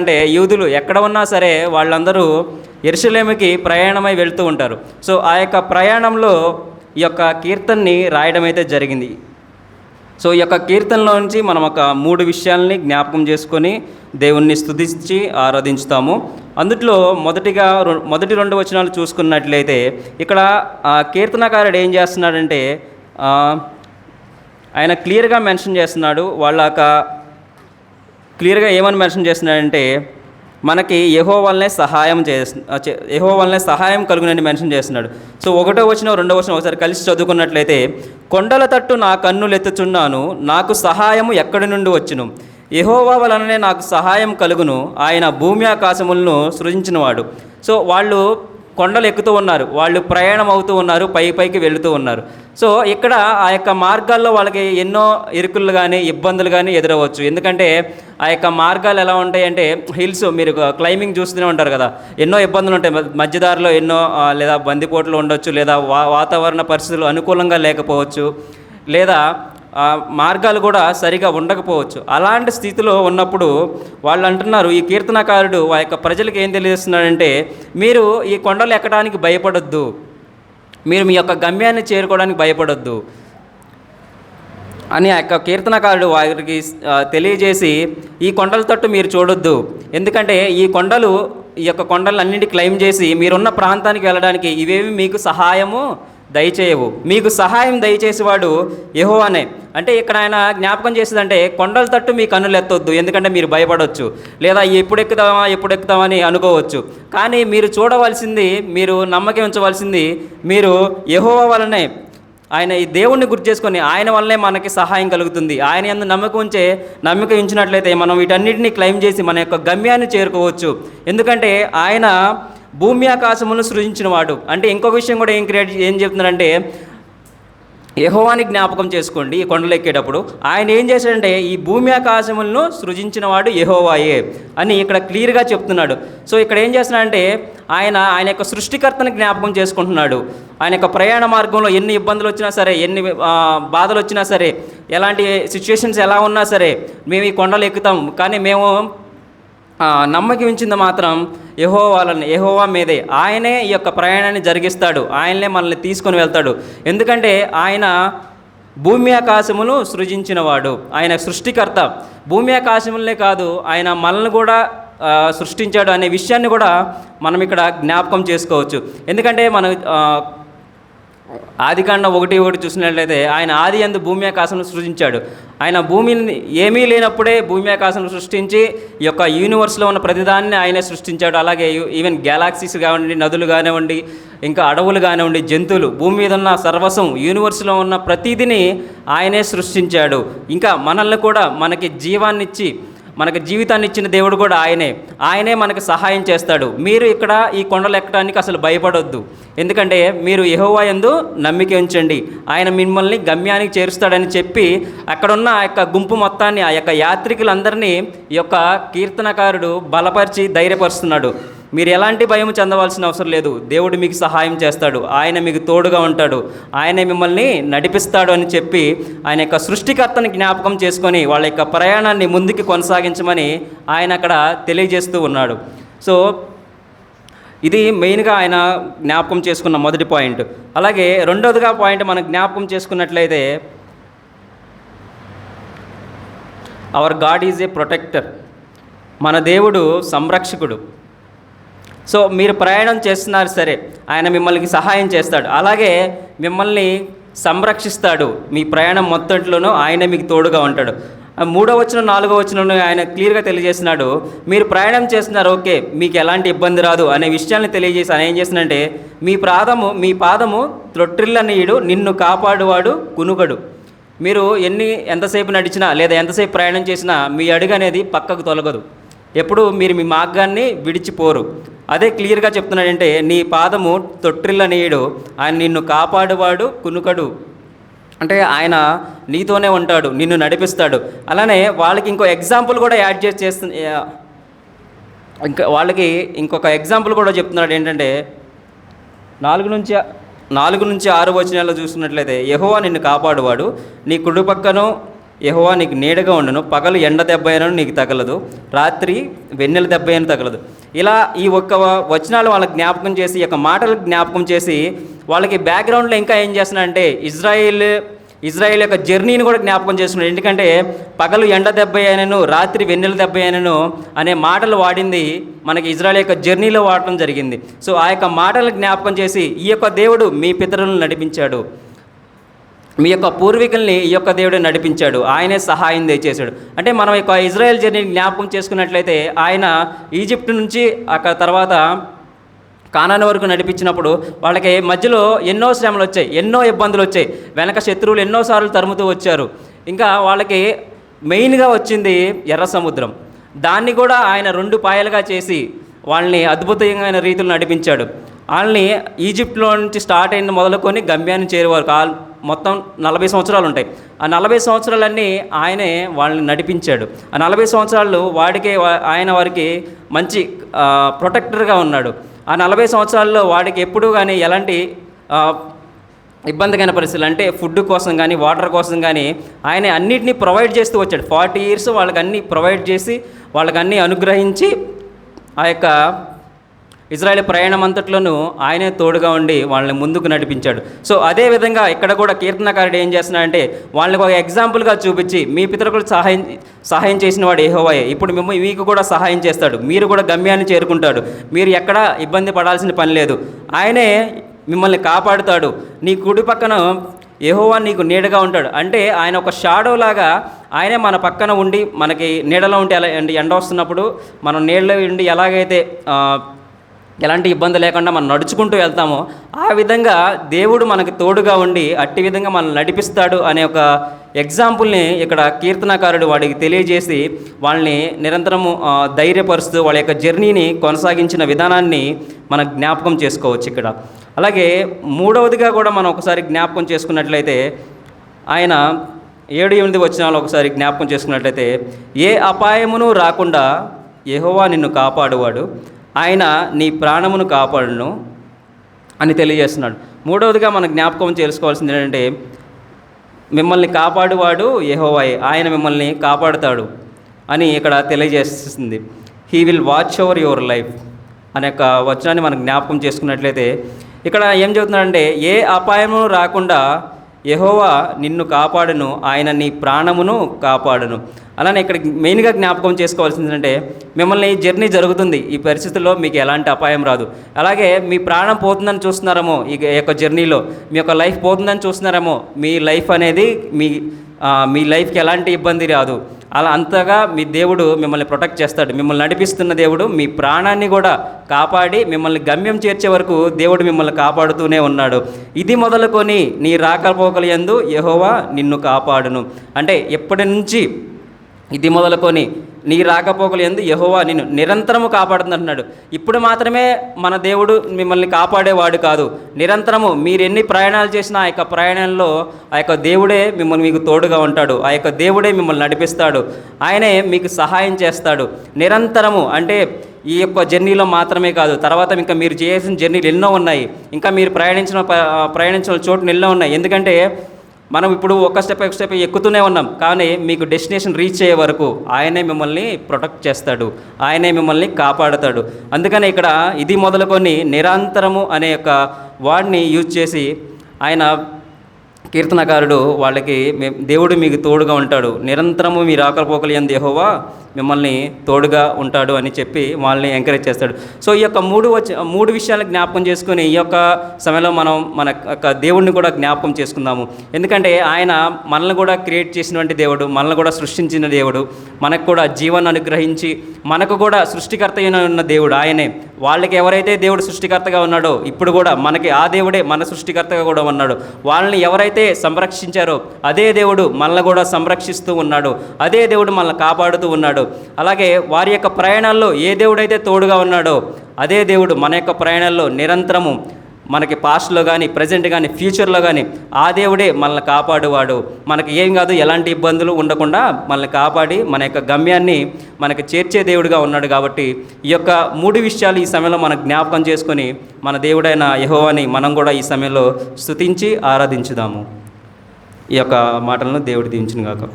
అంటే యూదులు ఎక్కడ ఉన్నా సరే వాళ్ళందరూ ఎరుసలేమికి ప్రయాణమై వెళ్తూ ఉంటారు. సో ఆ యొక్క ప్రయాణంలో ఈ యొక్క కీర్తన్ని రాయడం అయితే జరిగింది. సో ఈ యొక్క కీర్తనలో నుంచి మనం ఒక మూడు విషయాల్ని జ్ఞాపకం చేసుకొని దేవుణ్ణి స్థుతించి ఆరాధించుతాము. అందుట్లో మొదటిగా మొదటి రెండు వచనాలు చూసుకున్నట్లయితే ఇక్కడ ఆ కీర్తనకారుడు ఏం చేస్తున్నాడంటే ఆయన క్లియర్గా మెన్షన్ చేస్తున్నాడు వాళ్ళ యొక్క క్లియర్గా ఏమని మెన్షన్ చేస్తున్నాడంటే మనకి యహో వల్లనే సహాయం చేస్తున్నా యహో వల్లనే సహాయం కలుగునని మెన్షన్ చేస్తున్నాడు. సో ఒకటో వచ్చిన రెండో వచ్చిన ఒకసారి కలిసి చదువుకున్నట్లయితే కొండల తట్టు నా కన్నులు ఎత్తుచున్నాను నాకు సహాయము ఎక్కడి నుండి వచ్చును? యహోవా వలననే నాకు సహాయం కలుగును ఆయన భూమి ఆకాశములను సృజించినవాడు. సో వాళ్ళు కొండలు ఎక్కుతూ ఉన్నారు. వాళ్ళు ప్రయాణం అవుతూ ఉన్నారు పై పైకి వెళుతూ ఉన్నారు. సో ఇక్కడ ఆ యొక్క మార్గాల్లో వాళ్ళకి ఎన్నో ఇరుకులు కానీ ఇబ్బందులు కానీ ఎదురవచ్చు. ఎందుకంటే ఆ యొక్క మార్గాలు ఎలా ఉంటాయి అంటే హిల్స్ మీరు క్లైంబింగ్ చూస్తూనే ఉంటారు కదా. ఎన్నో ఇబ్బందులు ఉంటాయి. మధ్యదారిలో ఎన్నో లేదా బందిపోట్లు ఉండొచ్చు లేదా వా వాతావరణ పరిస్థితులు అనుకూలంగా లేకపోవచ్చు. లేదా మార్గాలు కూడా సరిగా ఉండకపోవచ్చు. అలాంటి స్థితిలో ఉన్నప్పుడు వాళ్ళు అంటున్నారు ఈ కీర్తనకారుడు ఆ యొక్క ప్రజలకు ఏం తెలియజేస్తున్నాడంటే మీరు ఈ కొండలు ఎక్కడానికి భయపడొద్దు. మీరు మీ యొక్క గమ్యాన్ని చేరుకోవడానికి భయపడొద్దు. అని ఆ యొక్క కీర్తనకారుడు వారికి తెలియజేసి ఈ కొండల తట్టు మీరు చూడొద్దు. ఎందుకంటే ఈ కొండలు ఈ యొక్క కొండలన్నింటి క్లైమ్ చేసి మీరున్న ప్రాంతానికి వెళ్ళడానికి ఇవేవి మీకు సహాయము? దయచేయవు. మీకు సహాయం దయచేసేవాడు యెహోవానే. అంటే ఇక్కడ ఆయన జ్ఞాపకం చేసేదంటే కొండల తట్టు మీ కన్నులు ఎత్తొద్దు ఎందుకంటే మీరు భయపడవచ్చు లేదా ఎప్పుడు ఎక్కుదామా ఎప్పుడు ఎక్కుదామని అనుకోవచ్చు. కానీ మీరు చూడవలసింది మీరు నమ్మకం ఉంచవలసింది మీరు యహోవ వలనే. ఆయన ఈ దేవుణ్ణి గుర్తు చేసుకొని ఆయన వల్లనే మనకి సహాయం కలుగుతుంది. ఆయన ఎందు నమ్మకం ఉంచే నమ్మకం ఉంచినట్లయితే మనం వీటన్నిటిని క్లెయిమ్ చేసి మన యొక్క గమ్యాన్ని చేరుకోవచ్చు. ఎందుకంటే ఆయన భూమి ఆకాశములను సృజించినవాడు. అంటే ఇంకొక విషయం కూడా ఏం క్రియేట్ ఏం చెప్తున్నారంటే యహోవాని జ్ఞాపకం చేసుకోండి ఈ కొండలు ఎక్కేటప్పుడు. ఆయన ఏం చేశాడంటే ఈ భూమి ఆకాశములను సృజించిన వాడు యహోవాయే అని ఇక్కడ క్లియర్గా చెప్తున్నాడు. సో ఇక్కడ ఏం చేస్తున్నాడంటే ఆయన ఆయన యొక్క సృష్టికర్తని జ్ఞాపకం చేసుకుంటున్నాడు. ఆయన యొక్క ప్రయాణ మార్గంలో ఎన్ని ఇబ్బందులు వచ్చినా సరే ఎన్ని బాధలు వచ్చినా సరే ఎలాంటి సిచ్యుయేషన్స్ ఎలా ఉన్నా సరే మేము ఈ కొండలు ఎక్కుతాం. కానీ మేము నమ్మకమించింది మాత్రం యహో వాళ్ళని యహోవా మీదే. ఆయనే ఈ యొక్క ప్రయాణాన్ని జరిగిస్తాడు. ఆయననే మనల్ని తీసుకొని వెళ్తాడు. ఎందుకంటే ఆయన భూమి ఆకాశమును సృజించినవాడు. ఆయన సృష్టికర్త. భూమి ఆకాశములనే కాదు ఆయన మనల్ని కూడా సృష్టించాడు అనే విషయాన్ని కూడా మనం ఇక్కడ జ్ఞాపకం చేసుకోవచ్చు. ఎందుకంటే మనం ఆదికాండం ఒకటి ఒకటి చూసినట్లయితే ఆయన ఆది అందు భూమి ఆకాశం సృజించాడు. ఆయన భూమిని ఏమీ లేనప్పుడే భూమి ఆకాశం సృష్టించి ఈ యొక్క యూనివర్స్లో ఉన్న ప్రతిదాన్ని ఆయనే సృష్టించాడు. అలాగే ఈవెన్ గ్యాలాక్సీస్ కానివ్వండి నదులు కానివ్వండి ఇంకా అడవులు కానివ్వండి జంతువులు భూమి మీద ఉన్న సర్వస్వం యూనివర్స్లో ఉన్న ప్రతిదిని ఆయనే సృష్టించాడు. ఇంకా మనల్ని కూడా మనకి జీవాన్నిచ్చి మనకు జీవితాన్ని ఇచ్చిన దేవుడు కూడా ఆయనే. ఆయనే మనకు సహాయం చేస్తాడు. మీరు ఇక్కడ ఈ కొండలు ఎక్కడానికి అసలు భయపడొద్దు. ఎందుకంటే మీరు యహోవా యందు నమ్మిక ఉంచండి. ఆయన మిమ్మల్ని గమ్యానికి చేరుస్తాడని చెప్పి అక్కడున్న ఆ యొక్క గుంపు మొత్తాన్ని ఆ యొక్క యాత్రికులందరినీ ఈ యొక్క కీర్తనకారుడు బలపరిచి ధైర్యపరుస్తున్నాడు. మీరు ఎలాంటి భయం చెందవలసిన అవసరం లేదు. దేవుడు మీకు సహాయం చేస్తాడు. ఆయన మీకు తోడుగా ఉంటాడు. ఆయన మిమ్మల్ని నడిపిస్తాడు అని చెప్పి ఆయన యొక్క సృష్టికర్తని జ్ఞాపకం చేసుకొని వాళ్ళ యొక్క ప్రయాణాన్ని ముందుకు కొనసాగించమని ఆయన అక్కడ తెలియజేస్తూ ఉన్నాడు. సో ఇది మెయిన్గా ఆయన జ్ఞాపకం చేసుకున్న మొదటి పాయింట్. అలాగే రెండవదిగా పాయింట్ మనం జ్ఞాపకం చేసుకున్నట్లయితే our God is a protector మన దేవుడు సంరక్షకుడు. సో మీరు ప్రయాణం చేస్తున్నారు సరే ఆయన మిమ్మల్ని సహాయం చేస్తాడు. అలాగే మిమ్మల్ని సంరక్షిస్తాడు మీ ప్రయాణం మొత్తంలోనూ ఆయన మీకు తోడుగా ఉంటాడు. మూడో వచ్చిన నాలుగో వచ్చిన ఆయన క్లియర్గా తెలియజేస్తున్నాడు మీరు ప్రయాణం చేస్తున్నారు ఓకే మీకు ఎలాంటి ఇబ్బంది రాదు అనే విషయాన్ని తెలియజేసి ఆయన ఏం చేసినంటే మీ పాదము మీ పాదము త్రొట్టిల్లనీయుడు నిన్ను కాపాడువాడు కునుగడు. మీరు ఎన్ని ఎంతసేపు నడిచినా లేదా ఎంతసేపు ప్రయాణం చేసినా మీ అడుగు అనేది పక్కకు తొలగదు. ఎప్పుడు మీరు మీ మార్గాన్ని విడిచిపోరు. అదే క్లియర్గా చెప్తున్నాడంటే నీ పాదము తొట్టిల్లనీయుడు ఆయన నిన్ను కాపాడువాడు కునుకడు. అంటే ఆయన నీతోనే ఉంటాడు నిన్ను నడిపిస్తాడు. అలానే వాళ్ళకి ఇంకో ఎగ్జాంపుల్ కూడా యాడ్ చేసి చేస్తు ఇంకా వాళ్ళకి ఇంకొక ఎగ్జాంపుల్ కూడా చెప్తున్నాడు ఏంటంటే నాలుగు నుంచి నాలుగు నుంచి ఆరు వచనాల్లో చూసుకున్నట్లయితే యహోవా నిన్ను కాపాడువాడు నీ కుడిపక్కను యహోవా నీకు నీడగా ఉండను. పగలు ఎండ దెబ్బ అయినను నీకు తగలదు. రాత్రి వెన్నెల దెబ్బ అయిన తగలదు. ఇలా ఈ ఒక్క వచనాలు వాళ్ళకి జ్ఞాపకం చేసి ఈ యొక్క మాటలకు జ్ఞాపకం చేసి వాళ్ళకి బ్యాక్గ్రౌండ్లో ఇంకా ఏం చేస్తున్నాడంటే ఇజ్రాయిల్ ఇజ్రాయిల్ యొక్క జర్నీని కూడా జ్ఞాపకం చేస్తున్నాడు. ఎందుకంటే పగలు ఎండ దెబ్బ అయినను రాత్రి వెన్నెల దెబ్బ అయినను అనే మాటలు వాడింది మనకి ఇజ్రాయిల్ యొక్క జర్నీలో వాడటం జరిగింది. సో ఆ యొక్క మాటలు జ్ఞాపకం చేసి ఈ యొక్క దేవుడు మీ పితరులను నడిపించాడు. మీ యొక్క పూర్వీకుల్ని ఈ యొక్క దేవుడు నడిపించాడు. ఆయనే సహాయం దయచేశాడు. అంటే మనం యొక్క ఇజ్రాయెల్ జర్నీని జ్ఞాపకం చేసుకున్నట్లయితే ఆయన ఈజిప్ట్ నుంచి అక్కడ తర్వాత కానాన వరకు నడిపించినప్పుడు వాళ్ళకి మధ్యలో ఎన్నో శ్రమలు వచ్చాయి ఎన్నో ఇబ్బందులు వచ్చాయి. వెనక శత్రువులు ఎన్నోసార్లు తరుముతూ వచ్చారు. ఇంకా వాళ్ళకి మెయిన్గా వచ్చింది ఎర్ర సముద్రం. దాన్ని కూడా ఆయన రెండు పాయలుగా చేసి వాళ్ళని అద్భుతమైన రీతిలో నడిపించాడు. వాళ్ళని ఈజిప్ట్లో నుంచి స్టార్ట్ అయిన మొదలుకొని గమ్యాన్ని చేరేవారు కాల్ మొత్తం నలభై సంవత్సరాలు ఉంటాయి. ఆ నలభై సంవత్సరాలన్నీ ఆయనే వాళ్ళని నడిపించాడు. ఆ నలభై సంవత్సరాలు వాడికే ఆయన వారికి మంచి ప్రొటెక్టర్గా ఉన్నాడు. ఆ నలభై సంవత్సరాల్లో వాడికి ఎప్పుడూ కానీ ఎలాంటి ఇబ్బందికైన పరిస్థితులు అంటే ఫుడ్ కోసం కానీ వాటర్ కోసం కానీ ఆయన అన్నిటినీ ప్రొవైడ్ చేస్తూ వచ్చాడు. ఫార్టీ ఇయర్స్ వాళ్ళకి అన్నీ ప్రొవైడ్ చేసి వాళ్ళకి అన్నీ అనుగ్రహించి ఆ యొక్క ఇజ్రాయెల్ ప్రయాణం అంతట్లోనూ ఆయనే తోడుగా ఉండి వాళ్ళని ముందుకు నడిపించాడు. సో అదే విధంగా ఇక్కడ కూడా కీర్తనకారుడు ఏం చేస్తున్నాడంటే వాళ్ళని ఒక ఎగ్జాంపుల్గా చూపించి మీ పితరులకు సహాయం సహాయం చేసిన వాడు ఏహోవాయే ఇప్పుడు మిమ్మల్ని మీకు కూడా సహాయం చేస్తాడు. మీరు కూడా గమ్యాన్ని చేరుకుంటాడు. మీరు ఎక్కడా ఇబ్బంది పడాల్సిన పని లేదు. ఆయనే మిమ్మల్ని కాపాడుతాడు. నీ కుడి పక్కన ఏహోవా నీకు నీడగా ఉంటాడు. అంటే ఆయన ఒక షాడో లాగా ఆయనే మన పక్కన ఉండి మనకి నీడలో ఉంటే ఎలా ఎండ వస్తున్నప్పుడు మనం నీడలో ఉండి ఎలాగైతే ఎలాంటి ఇబ్బంది లేకుండా మనం నడుచుకుంటూ వెళ్తామో ఆ విధంగా దేవుడు మనకు తోడుగా ఉండి అట్టి విధంగా మనల్ని నడిపిస్తాడు అనే ఒక ఎగ్జాంపుల్ని ఇక్కడ కీర్తనకారుడు వాడికి తెలియజేసి వాళ్ళని నిరంతరము ధైర్యపరుస్తూ వాళ్ళ యొక్క జర్నీని కొనసాగించిన విధానాన్ని మనం జ్ఞాపకం చేసుకోవచ్చు ఇక్కడ. అలాగే మూడవదిగా కూడా మనం ఒకసారి జ్ఞాపకం చేసుకున్నట్లయితే ఆయన ఏడు ఎనిమిది వచనాలు ఒకసారి జ్ఞాపకం చేసుకున్నట్లయితే ఏ అపాయమును రాకుండా యహోవా నిన్ను కాపాడువాడు. ఆయన నీ ప్రాణమును కాపాడును అని తెలియజేస్తున్నాడు. మూడవదిగా మనం జ్ఞాపకం చేసుకోవాల్సింది ఏంటంటే మిమ్మల్ని కాపాడువాడు యహోవాయ్ ఆయన మిమ్మల్ని కాపాడుతాడు అని ఇక్కడ తెలియజేస్తుంది. He will watch over your life అనే యొక్క వచనాన్ని మనం జ్ఞాపకం చేసుకున్నట్లయితే ఇక్కడ ఏం చెబుతున్నాడంటే ఏ అపాయము రాకుండా యహోవా నిన్ను కాపాడును ఆయన నీ ప్రాణమును కాపాడును. అలానే ఇక్కడ మెయిన్గా జ్ఞాపకం చేసుకోవాల్సింది ఏంటంటే మిమ్మల్ని ఈ జర్నీ జరుగుతుంది. ఈ పరిస్థితుల్లో మీకు ఎలాంటి అపాయం రాదు. అలాగే మీ ప్రాణం పోతుందని చూస్తున్నారేమో ఈ యొక్క జర్నీలో. మీ యొక్క లైఫ్ పోతుందని చూస్తున్నారేమో. మీ లైఫ్ అనేది మీ మీ లైఫ్కి ఎలాంటి ఇబ్బంది రాదు. అలా అంతగా మీ దేవుడు మిమ్మల్ని ప్రొటెక్ట్ చేస్తాడు. మిమ్మల్ని నడిపిస్తున్న దేవుడు మీ ప్రాణాన్ని కూడా కాపాడి మిమ్మల్ని గమ్యం చేర్చే వరకు దేవుడు మిమ్మల్ని కాపాడుతూనే ఉన్నాడు. ఇది మొదలుకొని నీ రాకపోకలు యందు యెహోవా నిన్ను కాపాడును. అంటే ఎప్పటి నుంచి? ఇది మొదలుకొని నీ రాకపోకలు ఎందు యహోవా నిన్ను నిరంతరము కాపాడుతుందంటున్నాడు. ఇప్పుడు మాత్రమే మన దేవుడు మిమ్మల్ని కాపాడేవాడు కాదు. నిరంతరము మీరు ఎన్ని ప్రయాణాలు చేసినా ఆ యొక్క ప్రయాణంలో ఆ యొక్క దేవుడే మిమ్మల్ని మీకు తోడుగా ఉంటాడు. ఆ యొక్క దేవుడే మిమ్మల్ని నడిపిస్తాడు. ఆయనే మీకు సహాయం చేస్తాడు. నిరంతరము అంటే ఈ యొక్క జర్నీలో మాత్రమే కాదు. తర్వాత ఇంకా మీరు చేయాల్సిన జర్నీలు ఎన్నో ఉన్నాయి. ఇంకా మీరు ప్రయాణించిన ప్రయాణించిన చోటు ఎన్నో ఉన్నాయి. ఎందుకంటే మనం ఇప్పుడు ఒక స్టెప్ ఒక స్టెప్ ఎక్కుతూనే ఉన్నాం. కానీ మీకు డెస్టినేషన్ రీచ్ అయ్యే వరకు ఆయనే మిమ్మల్ని ప్రొటెక్ట్ చేస్తాడు. ఆయనే మిమ్మల్ని కాపాడుతాడు. అందుకని ఇక్కడ ఇది మొదలుకొని నిరంతరము అనే యొక్క వాడిని యూజ్ చేసి ఆయన కీర్తనకారుడు వాళ్ళకి దేవుడు మీకు తోడుగా ఉంటాడు. నిరంతరము మీ రాకపోకలు ఎందు యెహోవా మిమ్మల్ని తోడుగా ఉంటాడు అని చెప్పి వాళ్ళని ఎంకరేజ్ చేస్తాడు. సో ఈ యొక్క మూడు వచ్చి మూడు విషయాలు జ్ఞాపకం చేసుకుని ఈ యొక్క సమయంలో మనం మన యొక్క దేవుడిని కూడా జ్ఞాపకం చేసుకుందాము. ఎందుకంటే ఆయన మనల్ని కూడా క్రియేట్ చేసినటువంటి దేవుడు మనల్ని కూడా సృష్టించిన దేవుడు మనకు కూడా జీవాన్ని అనుగ్రహించి మనకు కూడా సృష్టికర్త ఉన్న దేవుడు ఆయనే. వాళ్ళకి ఎవరైతే దేవుడు సృష్టికర్తగా ఉన్నాడో ఇప్పుడు కూడా మనకి ఆ దేవుడే మన సృష్టికర్తగా కూడా ఉన్నాడు. వాళ్ళని ఎవరైతే సంరక్షించారో. అదే దేవుడు మనల్ని కూడా సంరక్షిస్తూ ఉన్నాడు. అదే దేవుడు మనల్ని కాపాడుతూ ఉన్నాడు. అలాగే వారి యొక్క ప్రయాణాల్లో ఏ దేవుడైతే తోడుగా ఉన్నాడో అదే దేవుడు మన యొక్క ప్రయాణాల్లో నిరంతరము మనకి పాస్ట్లో కానీ ప్రజెంట్ కానీ ఫ్యూచర్లో కానీ ఆ దేవుడే మనల్ని కాపాడువాడు. మనకి ఏం కాదు ఎలాంటి ఇబ్బందులు ఉండకుండా మనల్ని కాపాడి మన యొక్క గమ్యాన్ని మనకి చేర్చే దేవుడిగా ఉన్నాడు కాబట్టి ఈ యొక్క మూడు విషయాలు ఈ సమయంలో మనం జ్ఞాపకం చేసుకొని మన దేవుడైన యహోవాని మనం కూడా ఈ సమయంలో స్తుతించి ఆరాధించుదాము. ఈ యొక్క మాటలను దేవుడు దీవించిన కాక